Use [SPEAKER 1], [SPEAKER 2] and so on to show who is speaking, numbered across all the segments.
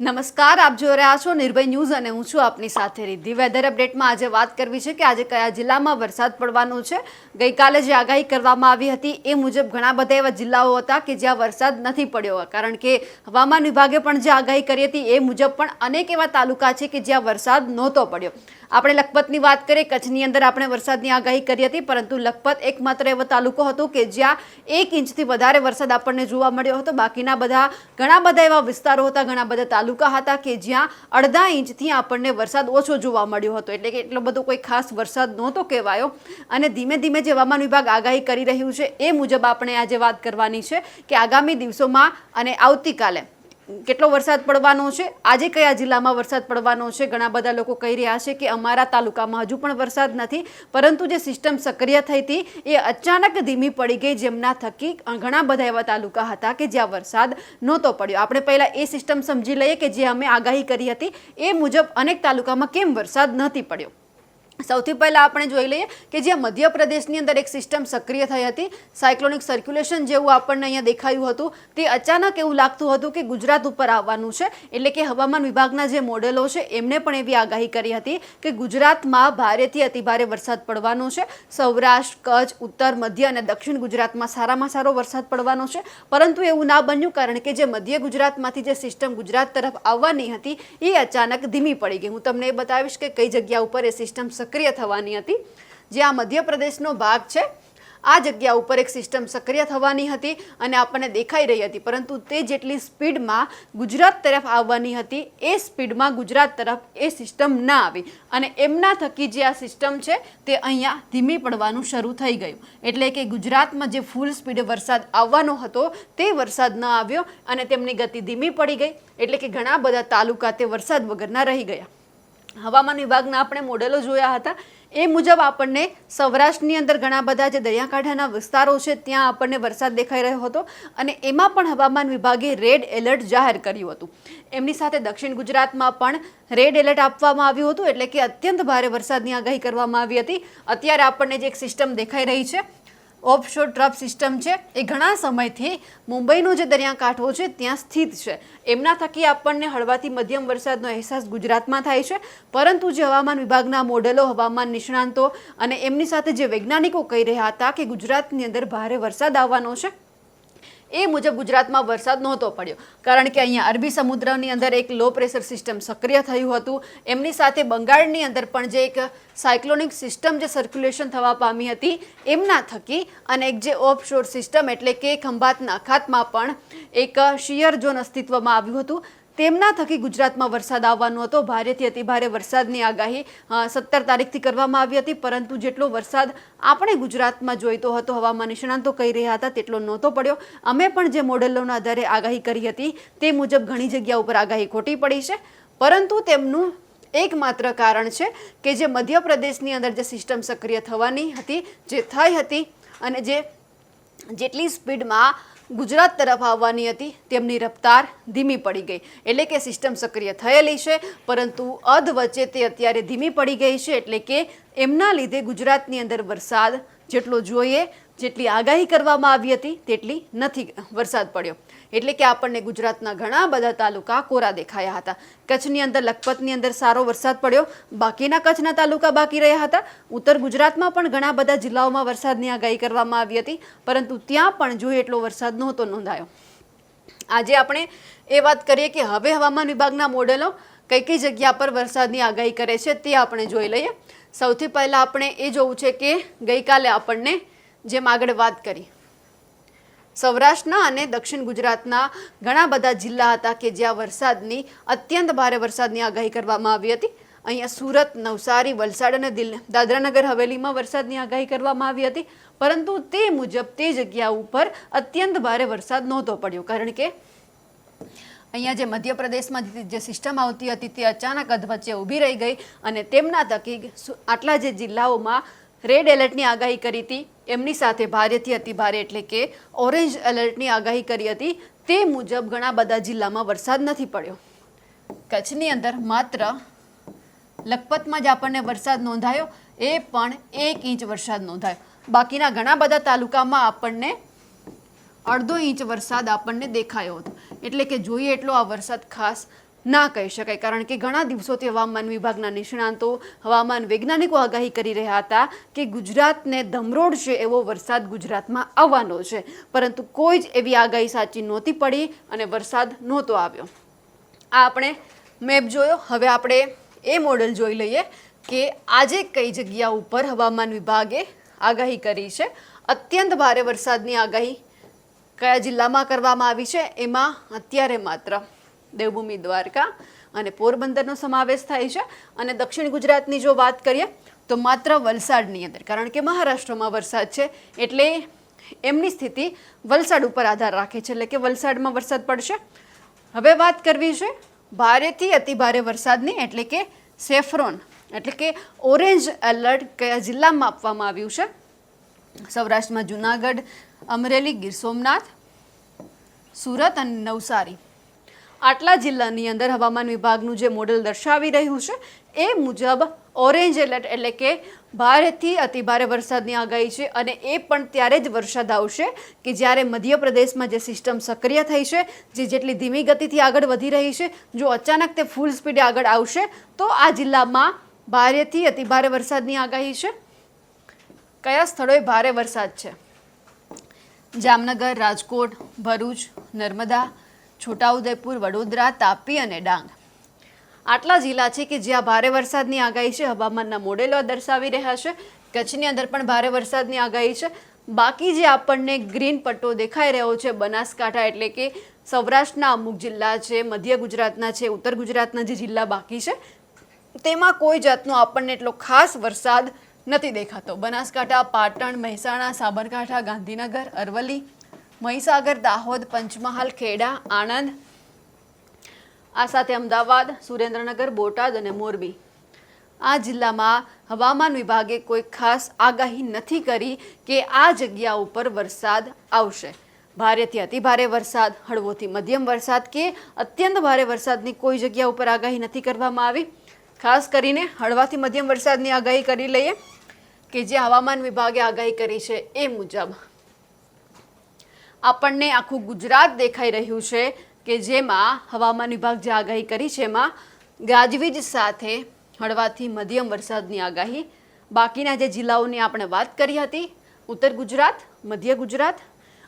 [SPEAKER 1] નમસ્કાર, આપ જોઈ રહ્યા છો નિર્ભય ન્યૂઝ અને હું છું આપની સાથે રિદ્ધિ. વેધર અપડેટમાં આજે વાત કરવી છે કે આજે કયા જિલ્લામાં વરસાદ પડવાનો છે? ગઈકાલે જે આગાહી કરવામાં આવી હતી એ મુજબ ઘણા બધા એવા જિલ્લાઓ હતા કે જ્યાં વરસાદ નથી પડ્યો. કારણ કે હવામાન વિભાગે પણ જે આગાહી કરી હતી એ મુજબ પણ અનેક એવા તાલુકા છે કે જ્યાં વરસાદ નહોતો પડ્યો. આપણે લખપતની વાત કરીએ, કચ્છની અંદર આપણે વરસાદની આગાહી કરી હતી, પરંતુ લખપત એકમાત્ર એવો તાલુકો હતો કે જ્યાં એક ઇંચથી વધારે વરસાદ આપણને જોવા મળ્યો હતો. બાકીના બધા ઘણા બધા એવા વિસ્તારો હતા, ઘણા બધા તાલુકા હતા કે જ્યાં અડધા ઇંચથી આપણને વરસાદ ઓછો જોવા મળ્યો હતો. એટલે કે એટલો બધો કોઈ ખાસ વરસાદ નહોતો કહેવાયો. અને ધીમે ધીમે જે હવામાન વિભાગ આગાહી કરી રહ્યું છે, એ મુજબ આપણે આજે વાત કરવાની છે કે આગામી દિવસોમાં અને આવતીકાલે કેટલો વરસાદ પડવાનો છે? આજે કયા જિલ્લામાં વરસાદ પડવાનો છે? ઘણા બધા લોકો કહી રહ્યા છે કે અમારા તાલુકામાં હજુ પણ વરસાદ નથી, પરંતુ જે સિસ્ટમ સક્રિય થઈ હતી એ અચાનક ધીમી પડી ગઈ, જેમના થકી ઘણા બધા એવા તાલુકા હતા કે જ્યાં વરસાદ નહોતો પડ્યો. આપણે પહેલાં એ સિસ્ટમ સમજી લઈએ કે જે અમે આગાહી કરી હતી, એ મુજબ અનેક તાલુકામાં કેમ વરસાદ નથી પડ્યો? સૌથી પહેલાં આપણે જોઈ લઈએ કે જ્યાં મધ્યપ્રદેશની અંદર એક સિસ્ટમ સક્રિય થઈ હતી, સાયક્લોનિક સર્ક્યુલેશન જેવું આપણને અહીંયા દેખાયું હતું. તે અચાનક એવું લાગતું હતું કે ગુજરાત ઉપર આવવાનું છે, એટલે કે હવામાન વિભાગના જે મોડેલો છે, એમને પણ એવી આગાહી કરી હતી કે ગુજરાતમાં ભારેથી અતિભારે વરસાદ પડવાનો છે. સૌરાષ્ટ્ર, કચ્છ, ઉત્તર, મધ્ય અને દક્ષિણ ગુજરાતમાં સારામાં સારો વરસાદ પડવાનો છે. પરંતુ એવું ના બન્યું કારણ કે જે મધ્ય ગુજરાતમાંથી જે સિસ્ટમ ગુજરાત તરફ આવવાની હતી, એ અચાનક ધીમી પડી ગઈ. હું તમને એ બતાવીશ કે કઈ જગ્યા ઉપર એ સિસ્ટમ સક્રિય થવાની હતી, જે આ મધ્યપ્રદેશનો ભાગ છે, આ જગ્યા ઉપર એક સિસ્ટમ સક્રિય થવાની હતી અને આપણને દેખાઈ રહી હતી. પરંતુ તે જેટલી સ્પીડમાં ગુજરાત તરફ આવવાની હતી, એ સ્પીડમાં ગુજરાત તરફ એ સિસ્ટમ ના આવી. અને એમના થકી જે આ સિસ્ટમ છે, તે અહીંયા ધીમી પડવાનું શરૂ થઈ ગયું. એટલે કે ગુજરાતમાં જે ફૂલ સ્પીડે વરસાદ આવવાનો હતો, તે વરસાદ ન આવ્યો અને તેમની ગતિ ધીમી પડી ગઈ. એટલે કે ઘણા બધા તાલુકા તે વરસાદ વગરના રહી ગયા. હવામાન વિભાગના આપણે મોડેલો જોયા હતા. એ મુજબ આપણને સૌરાષ્ટ્રની અંદર ઘણા બધા જે દરિયાકાંઠાના વિસ્તારો છે, ત્યાં આપણને વરસાદ દેખાઈ રહ્યો હતો અને એમાં પણ હવામાન વિભાગે રેડ એલર્ટ જાહેર કર્યું હતું. એમની સાથે દક્ષિણ ગુજરાતમાં પણ રેડ એલર્ટ આપવામાં આવ્યું હતું, એટલે કે અત્યંત ભારે વરસાદની આગાહી કરવામાં આવી હતી. અત્યારે આપણને જે એક સિસ્ટમ દેખાઈ રહી છે ઓફશોર ટ્રફ સિસ્ટમ છે. એ ઘણા સમયથી મુંબઈનો જે દરિયાકાંઠો છે, ત્યાં સ્થિત છે. એમના થકી આપણને હળવાથી મધ્યમ વરસાદનો અહેસાસ ગુજરાતમાં થાય છે. પરંતુ જે હવામાન વિભાગના મોડેલો, હવામાન નિષ્ણાંતો અને એમની સાથે જે વૈજ્ઞાનિકો કહી રહ્યા હતા કે ગુજરાતની અંદર ભારે વરસાદ આવવાનો છે એ મુજબ ગુજરાતમાં વરસાદ નહોતો પડ્યો. કારણ કે અહીંયા અરબી સમુદ્રની અંદર એક લો પ્રેશર સિસ્ટમ સક્રિય થયું હતું. એમની સાથે બંગાળની અંદર પણ જે એક સાયક્લોનિક સિસ્ટમ જે સર્ક્યુલેશન થવા પામી હતી, એમના થકી અને એક જે ઓફશોર સિસ્ટમ એટલે કે ખંભાતના અખાતમાં પણ એક શિયર ઝોન અસ્તિત્વમાં આવ્યું હતું. તેમના થકી ગુજરાતમાં વરસાદ આવવાનો હતો. ભારેથી અતિભારે વરસાદની આગાહી સત્તર તારીખથી કરવામાં આવી હતી. પરંતુ જેટલો વરસાદ આપણે ગુજરાતમાં જોઈતો હતો, હવામાન નિષ્ણાંતો કહી રહ્યા હતા, તેટલો નહોતો પડ્યો. અમે પણ જે મોડેલોના આધારે આગાહી કરી હતી, તે મુજબ ઘણી જગ્યા ઉપર આગાહી ખોટી પડી છે. પરંતુ તેમનું એકમાત્ર કારણ છે કે જે મધ્યપ્રદેશની અંદર જે સિસ્ટમ સક્રિય થવાની હતી, જે થઈ હતી અને જે જેટલી સ્પીડમાં ગુજરાત તરફ આવવાની હતી, તેમની રફતાર ધીમી પડી ગઈ. એટલે કે સિસ્ટમ સક્રિય થયેલી છે, પરંતુ અધ વચ્ચે તે અત્યારે ધીમી પડી ગઈ છે, એટલે કે એમના લીધે ગુજરાતની અંદર વરસાદ જેટલો જોઈએ જેટલી આગાહી કરવામાં આવી હતી, તેટલી નથી વરસાદ પડ્યો. એટલે કે આપણને ગુજરાતના ઘણા બધા તાલુકા કોરા દેખાયા હતા. કચ્છની અંદર, લખપતની અંદર સારો વરસાદ પડ્યો. બાકીના કચ્છના તાલુકા બાકી રહ્યા હતા. ઉત્તર ગુજરાતમાં પણ ઘણા બધા જિલ્લાઓમાં વરસાદની આગાહી કરવામાં આવી હતી, પરંતુ ત્યાં પણ જોઈએ એટલો વરસાદ નહોતો નોંધાયો. આજે આપણે એ વાત કરીએ કે હવે હવામાન વિભાગના મોડેલો કઈ કઈ જગ્યા પર વરસાદની આગાહી કરે છે તે આપણે જોઈ લઈએ. સૌથી પહેલાં આપણે એ જોવું છે કે ગઈકાલે આપણને જેમ આગળ વાત કરી. સૌરાષ્ટ્રના અને દક્ષિણ ગુજરાતના ઘણા બધા જિલ્લા હતા કે જ્યાં વરસાદની, અત્યંત ભારે વરસાદની આગાહી કરવામાં આવી હતી. અહીંયા સુરત, નવસારી, વલસાડ અને દિલ્હી, દાદરાનગર, હવેલીમાં વરસાદની આગાહી કરવામાં આવી હતી. પરંતુ તે મુજબ તે જગ્યા ઉપર અત્યંત ભારે વરસાદ નહોતો પડ્યો. કારણ કે અહીંયા જે મધ્યપ્રદેશમાં જે- સિસ્ટમ આવતી હતી તે અચાનક અધવચ્ચે ઊભી રહી ગઈ અને તેમના તકી આટલા જે જિલ્લાઓમાં રેડ એલર્ટની આગાહી કરી હતી. એમની સાથે ભારેથી અતિભારે એટલે કે ઓરેન્જ એલર્ટની આગાહી કરી હતી. તે મુજબ ઘણા બધા જિલ્લામાં વરસાદ નથી પડ્યો. કચ્છની અંદર માત્ર લખપતમાં જ આપણને વરસાદ નોંધાયો. એ પણ એક ઇંચ વરસાદ નોંધાયો. બાકીના ઘણા બધા તાલુકામાં આપણને અડધો ઇંચ વરસાદ આપણને દેખાયો હતો. એટલે કે જોઈએ એટલો આ વરસાદ ખાસ ના કહી શકાય, કારણ કે ઘણા દિવસોથી હવામાન વિભાગના નિષ્ણાંતો હવામાન વૈજ્ઞાનિકો આગાહી કરી રહ્યા હતા કે ગુજરાતને ધમરોડ છે એવો વરસાદ ગુજરાતમાં આવવાનો છે. પરંતુ કોઈ જ એવી આગાહી સાચી નહોતી પડી અને વરસાદ નહોતો આવ્યો. આ આપણે મેપ જોયો. હવે આપણે એ મોડલ જોઈ લઈએ કે આજે કઈ જગ્યા ઉપર હવામાન વિભાગે આગાહી કરી છે. અત્યંત ભારે વરસાદની આગાહી કયા જિલ્લામાં કરવામાં આવી છે? એમાં અત્યારે માત્ર દેવભૂમિ દ્વારકા અને પોરબંદરનો સમાવેશ થાય છે. અને દક્ષિણ ગુજરાતની જો વાત કરીએ, તો માત્ર વલસાડની અંદર, કારણ કે મહારાષ્ટ્રમાં વરસાદ છે, એટલે એમની સ્થિતિ વલસાડ ઉપર આધાર રાખે છે, એટલે કે વલસાડમાં વરસાદ પડશે. હવે વાત કરવી છે, ભારેથી અતિભારે વરસાદની, એટલે કે સેફ્રોન, એટલે કે ઓરેન્જ એલર્ટ કયા જિલ્લામાં આપવામાં આવ્યું છે? સૌરાષ્ટ્રમાં જુનાગઢ, અમરેલી, ગીર સોમનાથ, સુરત અને નવસારી. આટલા જિલ્લાની અંદર હવામાન વિભાગનું જે મોડેલ દર્શાવી રહ્યું છે, એ મુજબ ઓરેન્જ એલર્ટ એટલે કે ભારેથી અતિભારે વરસાદની આગાહી છે અને એ પણ ત્યારે જ વરસાદ આવશે કે જ્યારે મધ્યપ્રદેશમાં જે સિસ્ટમ સક્રિય થઈ છે, જે જેટલી ધીમી ગતિથી આગળ વધી રહી છે, જો અચાનક તે ફૂલ સ્પીડે આગળ આવશે, તો આ જિલ્લામાં ભારેથી અતિભારે વરસાદની આગાહી છે. કયા સ્થળોએ ભારે વરસાદ છે? જામનગર, રાજકોટ, ભરૂચ, નર્મદા છોટાઉદેપુર, વડોદરા, તાપી અને ડાંગ. આટલા જિલ્લા છે કે જ્યાં ભારે વરસાદની આગાહી છે. હવામાનના મોડેલો દર્શાવી રહ્યા છે. કચ્છની અંદર પણ ભારે વરસાદની આગાહી છે. બાકી જે આપણને ગ્રીન પટ્ટો દેખાઈ રહ્યો છે, બનાસકાંઠા એટલે કે સૌરાષ્ટ્રના અમુક જિલ્લા છે, મધ્ય ગુજરાતના છે, ઉત્તર ગુજરાતના જે જિલ્લા બાકી છે, તેમાં કોઈ જાતનો આપણને એટલો ખાસ વરસાદ નથી દેખાતો. બનાસકાંઠા, પાટણ, મહેસાણા, સાબરકાંઠા, ગાંધીનગર, અરવલ્લી મહીસાગર, દાહોદ, પંચમહાલ, ખેડા, આણંદ, આ સાથે અમદાવાદ, સુરેન્દ્રનગર, બોટાદ અને મોરબી. આ જિલ્લામાં હવામાન વિભાગે કોઈ ખાસ આગાહી નથી કરી કે આ જગ્યા ઉપર વરસાદ આવશે. ભારેથી અતિભારે વરસાદ, હળવોથી મધ્યમ વરસાદ કે અત્યંત ભારે વરસાદની કોઈ જગ્યા ઉપર આગાહી નથી કરવામાં આવી. ખાસ કરીને હળવાથી મધ્યમ વરસાદની આગાહી કરી લઈએ કે જે હવામાન વિભાગે આગાહી કરી છે એ મુજબ. આપણને આખું ગુજરાત દેખાઈ રહ્યું છે કે જેમાં હવામાન વિભાગ જે આગાહી કરી છે એમાં ગાજવીજ સાથે હળવાથી મધ્યમ વરસાદની આગાહી. બાકીના જે જિલ્લાઓની આપણે વાત કરી હતી, ઉત્તર ગુજરાત, મધ્ય ગુજરાત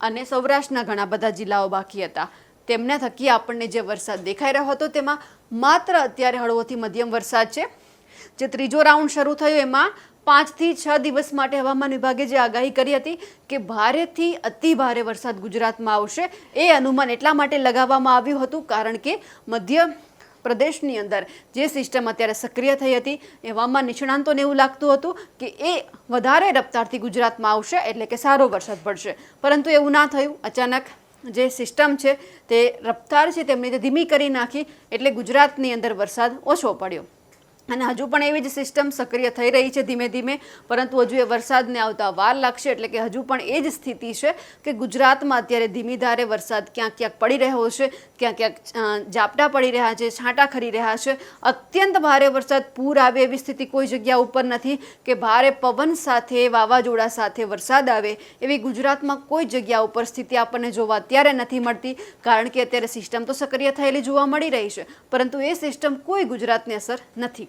[SPEAKER 1] અને સૌરાષ્ટ્રના ઘણા બધા જિલ્લાઓ બાકી હતા. તેમના થકી આપણને જે વરસાદ દેખાઈ રહ્યો હતો તેમાં માત્ર અત્યારે હળવોથી મધ્યમ વરસાદ છે. જે ત્રીજો રાઉન્ડ શરૂ થયો એમાં પાંચથી છ દિવસ માટે હવામાન વિભાગે જે આગાહી કરી હતી કે ભારેથી અતિ ભારે વરસાદ ગુજરાતમાં આવશે, એ અનુમાન એટલા માટે લગાવવામાં આવ્યું હતું કારણ કે મધ્ય પ્રદેશની અંદર જે સિસ્ટમ અત્યારે સક્રિય થઈ હતી, એ હવામાન નિષ્ણાંતોને એવું લાગતું હતું કે એ વધારે રફતારથી ગુજરાતમાં આવશે એટલે કે સારો વરસાદ પડશે. પરંતુ એવું ના થયું. અચાનક જે સિસ્ટમ છે તે રફતાર છે, તેમની તે ધીમી કરી નાખી એટલે ગુજરાતની અંદર વરસાદ ઓછો પડ્યો. અને હજુ પણ એવી જ સિસ્ટમ સક્રિય થઈ રહી છે ધીમે ધીમે, પરંતુ હજુ એ વરસાદને આવતા વાર લાગશે એટલે કે હજુ પણ એ જ સ્થિતિ છે કે ગુજરાતમાં અત્યારે ધીમી ધારે વરસાદ ક્યાંક ક્યાંક પડી રહ્યો છે, ક્યાંક ક્યાંક ઝાપટા પડી રહ્યા છે, છાંટા ખરી રહ્યા છે. અત્યંત ભારે વરસાદ પૂર આવે એવી સ્થિતિ કોઈ જગ્યા ઉપર નથી કે ભારે પવન સાથે, વાવાઝોડા સાથે વરસાદ આવે એવી ગુજરાતમાં કોઈ જગ્યા ઉપર સ્થિતિ આપણને જોવા અત્યારે નથી મળતી, કારણ કે અત્યારે સિસ્ટમ તો સક્રિય થયેલી જોવા મળી રહી છે, પરંતુ એ સિસ્ટમ કોઈ ગુજરાતને અસર નથી